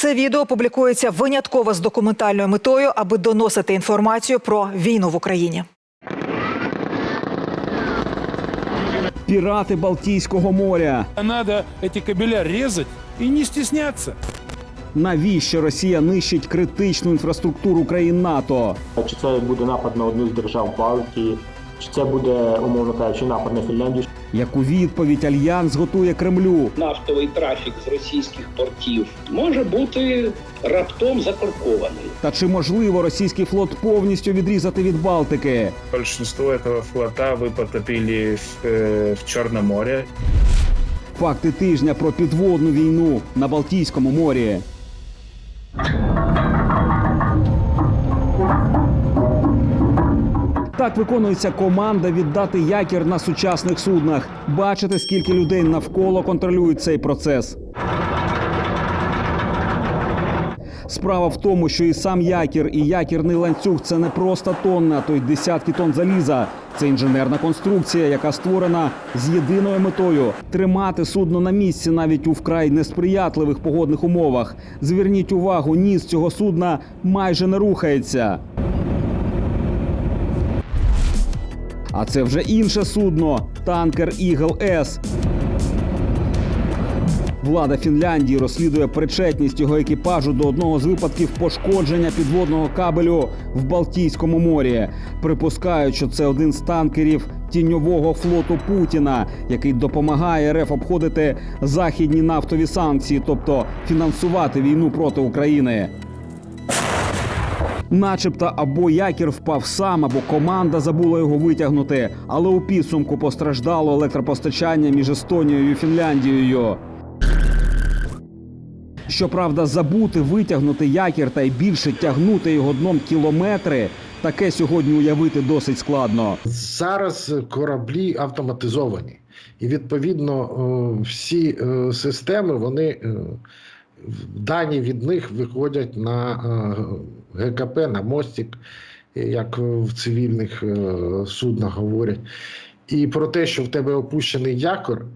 Це відео публікується винятково з документальною метою, аби доносити інформацію про війну в Україні. Пірати Балтійського моря. Надо эти кабеля резать и не стесняться. Навіщо Росія нищить критичну інфраструктуру країн НАТО? Чи це буде напад на одну з держав Балтії, чи це буде, умовно кажучи, напад на Фінляндію, Яку відповідь альянс готує Кремлю? нафтовий трафік з російських портів може бути раптом закоркований. Та чи можливо російський флот повністю відрізати від Балтики? Большинство этого флота вы потопили в, э, в Черном море. Факти тижня про підводну війну на Балтійському морі. Так виконується команда віддати якір на сучасних суднах. Бачите, скільки людей навколо контролюють цей процес. Справа в тому, що і сам якір, і якірний ланцюг це не просто тонни, а то й десятки тонн заліза. Це інженерна конструкція, яка створена з єдиною метою тримати судно на місці навіть у вкрай несприятливих погодних умовах. Зверніть увагу, ніс цього судна майже не рухається. А це вже інше судно танкер Ігл С. Влада Фінляндії розслідує причетність його екіпажу до одного з випадків пошкодження підводного кабелю в Балтійському морі. Припускають, що це один з танкерів тіньового флоту Путіна, який допомагає РФ обходити західні нафтові санкції, тобто фінансувати війну проти України. Начебто або якір впав сам, або команда забула його витягнути, але у підсумку постраждало електропостачання між Естонією і Фінляндією. Щоправда, забути витягнути якір та й більше тягнути його дном кілометри. Таке сьогодні уявити досить складно. Зараз кораблі автоматизовані, і відповідно е, всі е, системи вони е, дані від них виходять на е, ГКП, на мостик, як в цивільних е, суднах говорять. І про те, що в тебе опущений якор,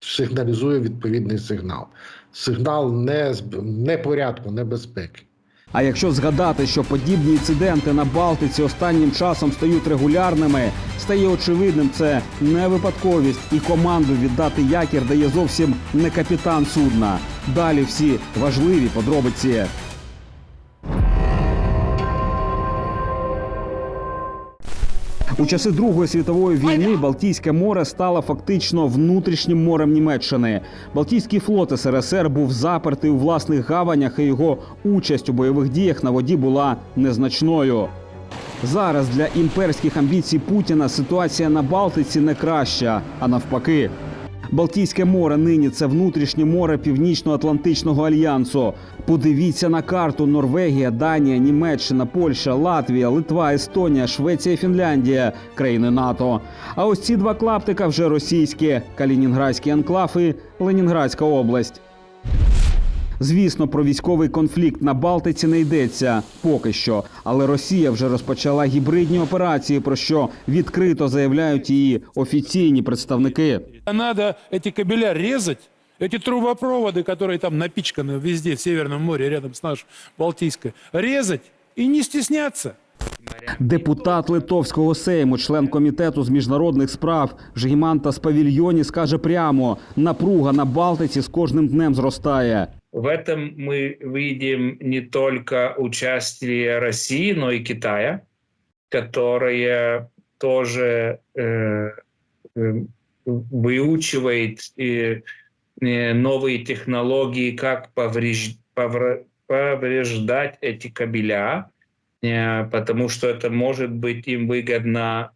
сигналізує відповідний сигнал. Сигнал не, не непорядку, небезпеки. А якщо згадати, що подібні інциденти на Балтиці останнім часом стають регулярними, стає очевидним, це не випадковість, і команду віддати якір дає зовсім не капітан судна. Далі всі важливі подробиці. У часи Другої світової війни Балтійське море стало фактично внутрішнім морем Німеччини. Балтійський флот СРСР був запертий у власних гаванях, і його участь у бойових діях на воді була незначною. Зараз для імперських амбіцій Путіна ситуація на Балтиці не краща, а навпаки. Балтійське море нині це внутрішнє море Північно-Атлантичного альянсу. Подивіться на карту: Норвегія, Данія, Німеччина, Польща, Латвія, Литва, Естонія, Швеція, Фінляндія країни НАТО. А ось ці два клаптика вже російські: Калінінградський анклав і Ленінградська область. Звісно, про військовий конфлікт на Балтиці не йдеться поки що, але Росія вже розпочала гібридні операції, про що відкрито заявляють її офіційні представники. Надо эти кабеля резать, эти трубопроводы, которые там напичканы везде, в Северном море, рядом с нашей Балтийской, резать и не стесняться. Депутат Литовського сейму, член комітету з міжнародних справ Жгімантас Павільйоні скаже прямо: напруга на Балтиці з кожним днем зростає. В этом мы видим не только участие России, но и Китая, которая тоже э, э, выучивает э, э, новые технологии, как повреж- повр- повреждать эти кабеля, э, потому что это может быть им выгодно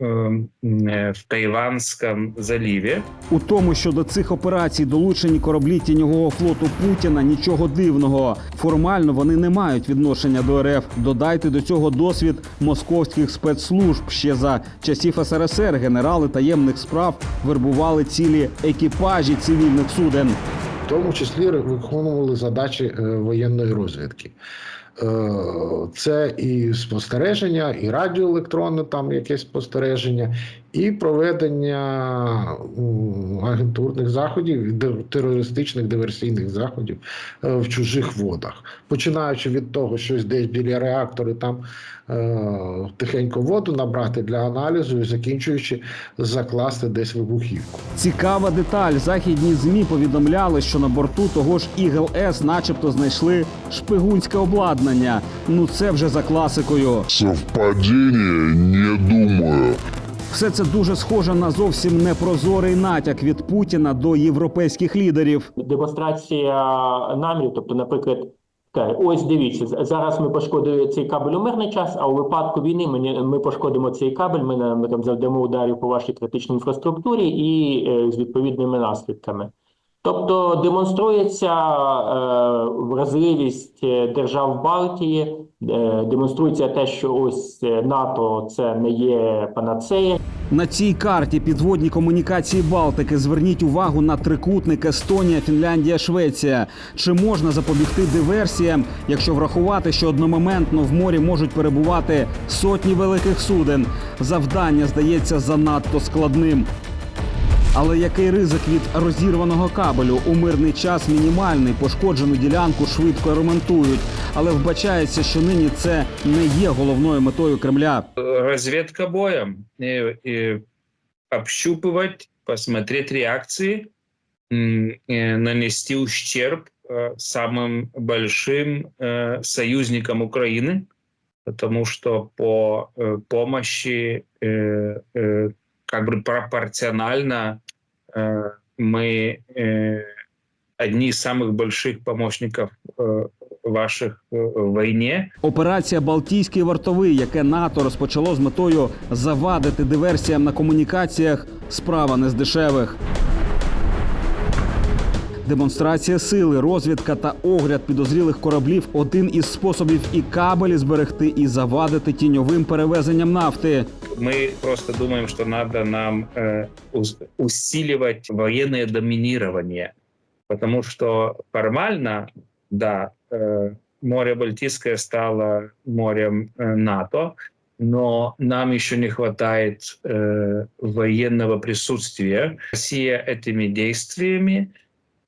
в Тайванском заливе. У тому, що до цих операцій долучені кораблі тіньового флоту Путіна, нічого дивного. Формально вони не мають відношення до РФ. Додайте до цього досвід московських спецслужб. Ще за часів СРСР генерали таємних справ вербували цілі екіпажі цивільних суден. в тому числі виконували задачі е, воєнної розвідки. Е, Це і спостереження, і радіоелектронне там якесь спостереження, і проведення агентурних заходів, терористичних диверсійних заходів е, в чужих водах, починаючи від того, що десь біля реактори там е, тихенько воду набрати для аналізу, і закінчуючи закласти десь вибухівку. Цікава деталь. Західні змі повідомляли, що на борту того ж Ігл С, начебто, знайшли шпигунське обладнання. Ну це вже за класикою. Совпадение? Не думаю. Все це дуже схоже на зовсім непрозорий натяк від Путіна до європейських лідерів. демонстрація намірів, тобто, наприклад, каже, ось дивіться, зараз ми пошкодили цей кабель у мирний час, а у випадку війни ми, ми пошкодимо цей кабель, ми, ми там завдамо ударів по вашій критичній інфраструктурі і е, з відповідними наслідками. Тобто демонструється е, вразливість е, держав Балтії, демонструється те, що ось е, НАТО це не є панацея, На цій карті підводні комунікації Балтики зверніть увагу на трикутник Естонія, Фінляндія, Швеція. Чи можна запобігти диверсіям, якщо врахувати, що одномоментно в морі можуть перебувати сотні великих суден? Завдання здається занадто складним. Але який ризик від розірваного кабелю? У мирний час мінімальний, пошкоджену ділянку швидко ремонтують. Але вбачається, що нині це не є головною метою Кремля. разведка боем, и, и общупывать, посмотреть реакции, м, э, нанести ущерб э, самым большим э, союзникам Украины, потому что по э, помощи э, э, как бы пропорционально э, мы э, одни из самых больших помощников э, ваших э, в войне. Операція Балтійський вартовий, яке НАТО розпочало з метою завадити диверсіям на комунікаціях, справа не з дешевих. Демонстрація сили, розвідка та огляд підозрілих кораблів один із способів і кабелі зберегти, і завадити тіньовим перевезенням нафти. Мы просто думаем, что надо нам э, ус- усиливать военное доминирование, потому что формально, да, э, море Балтийское стало морем э, НАТО, но нам еще не хватает э, военного присутствия. Россия этими действиями не,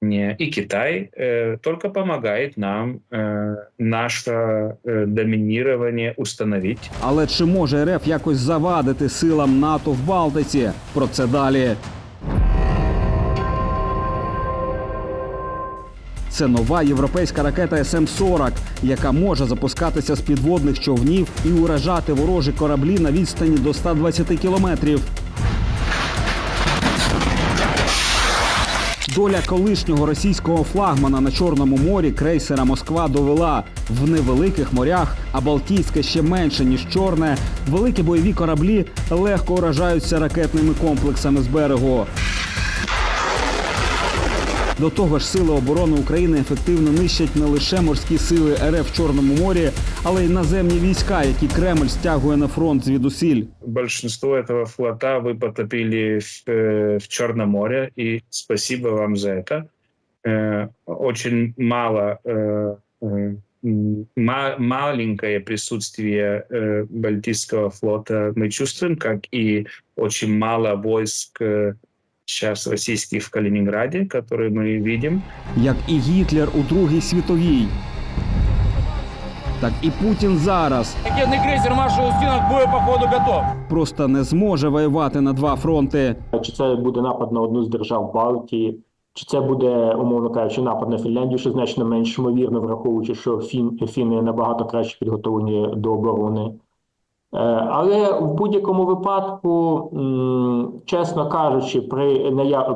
и Китай э, только помогает нам э, наше э, доминирование установить. Але чи може РФ якось завадити силам НАТО в Балтиці? Про це далі. Це нова європейська ракета СМ-40, яка може запускатися з підводних човнів і уражати ворожі кораблі на відстані до 120 кілометрів. Доля колишнього російського флагмана на Чорному морі крейсера Москва довела в невеликих морях, а Балтійське ще менше ніж чорне. Великі бойові кораблі легко уражаються ракетними комплексами з берегу. До того ж, сили оборони України ефективно нищать не лише морські сили РФ в Чорному морі, але й наземні війська, які Кремль стягує на фронт звідусіль. большинство этого флота вы потопили в, э, в Черном море, и спасибо вам за это. Э, Очень мало, э, э, м, ма- маленькое присутствие э, Балтийского флота мы чувствуем, как и очень мало войск э, сейчас российских в Калининграде, которые мы видим. як і Гітлер у Другій світовій. Так і Путін зараз Ракетный крейсер маршал Устинов к бою по ходу готов. просто не зможе воювати на два фронти. Чи це буде напад на одну з держав Балтії, чи це буде, умовно кажучи, напад на Фінляндію, що значно менш ймовірно, враховуючи, що фін, фіни набагато краще підготовлені до оборони. Е, Але в будь-якому випадку, чесно кажучи, при,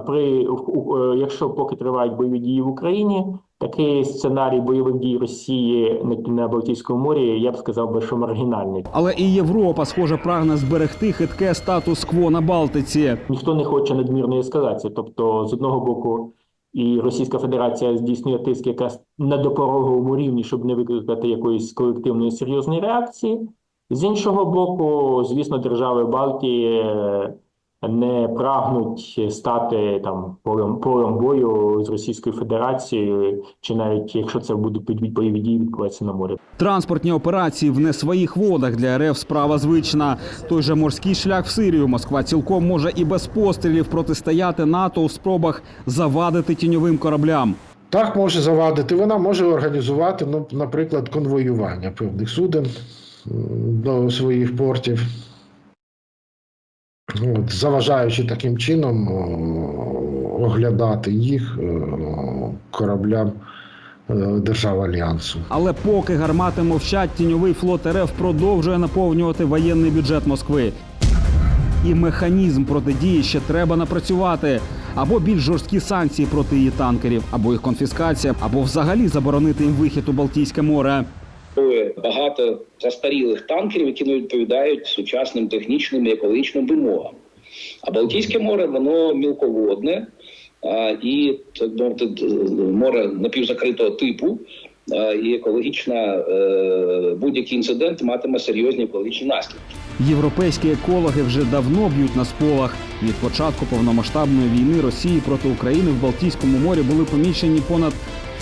при е, якщо поки тривають бойові дії в Україні, такий сценарій бойових дій Росії на Балтійському морі, я б сказав би, що маргінальний. Але і Європа, схоже, прагне зберегти хитке статус-кво на Балтиці. ніхто не хоче надмірної ескалації. Тобто, з одного боку, і Російська Федерація здійснює тиск якраз на допороговому рівні, щоб не викликати якоїсь колективної серйозної реакції. З іншого боку, звісно, держави Балтії е, не прагнуть стати там полем, полем бою з Російською Федерацією, чи навіть якщо це будуть бойові дії відбуватися на морі. Транспортні операції в не своїх водах для РФ справа звична. Той же морський шлях в Сирію Москва цілком може і без пострілів протистояти НАТО у спробах завадити тіньовим кораблям. Так може завадити. Вона може організувати, ну, наприклад, конвоювання певних суден до своїх портів, От, заважаючи таким чином оглядати їх кораблям е, держав Альянсу. Але поки гармати мовчать, тіньовий флот РФ продовжує наповнювати воєнний бюджет Москви. І механізм протидії ще треба напрацювати. Або більш жорсткі санкції проти її танкерів, або їх конфіскація, або взагалі заборонити їм вихід у Балтійське море. Багато застарілих танкерів, які не відповідають сучасним технічним і екологічним вимогам. А Балтійське море воно мілководне і так мовити, море напівзакритого типу. І екологічна е, будь-який інцидент матиме серйозні екологічні наслідки. Європейські екологи вже давно б'ють на сполах. Від початку повномасштабної війни Росії проти України в Балтійському морі були помічені понад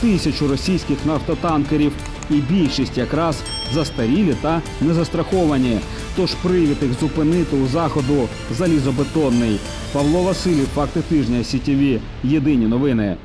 тисячу російських нафтотанкерів, і більшість якраз застарілі та незастраховані. Тож привід їх зупинити у заходу залізобетонний. Павло Василів, факти тижня СІТІВІ. Єдині новини.